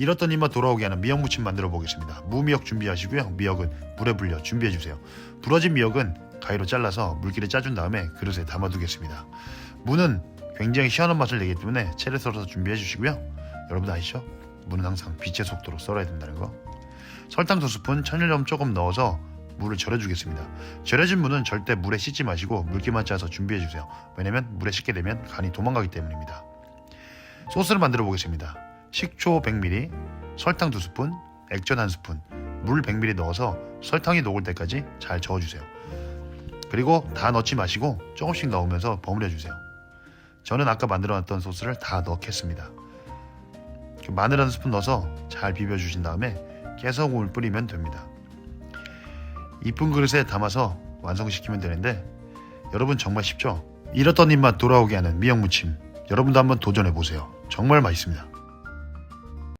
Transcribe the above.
잃었던 입맛 돌아오게 하는 미역 무침 만들어 보겠습니다. 무미역 준비하시고요. 미역은 물에 불려 준비해 주세요. 부러진 미역은 가위로 잘라서 물기를 짜준 다음에 그릇에 담아두겠습니다. 무는 굉장히 시원한 맛을 내기 때문에 채를 썰어서 준비해 주시고요. 여러분 아시죠? 무는 항상 빛의 속도로 썰어야 된다는 거. 설탕 두 스푼, 천일염 조금 넣어서 물을 절여주겠습니다. 절여진 무는 절대 물에 씻지 마시고 물기만 짜서 준비해 주세요. 왜냐면 물에 씻게 되면 간이 도망가기 때문입니다. 소스를 만들어 보겠습니다. 식초 100ml, 설탕 2스푼, 액젓 1스푼, 물 100ml 넣어서 설탕이 녹을 때까지 잘 저어주세요. 그리고 다 넣지 마시고 조금씩 넣으면서 버무려 주세요. 저는 아까 만들어 놨던 소스를 다 넣겠습니다. 마늘 한 스푼 넣어서 잘 비벼 주신 다음에 깨소금을 뿌리면 됩니다. 이쁜 그릇에 담아서 완성시키면 되는데 여러분 정말 쉽죠? 잃었던 입맛 돌아오게 하는 미역무침 여러분도 한번 도전해 보세요. 정말 맛있습니다.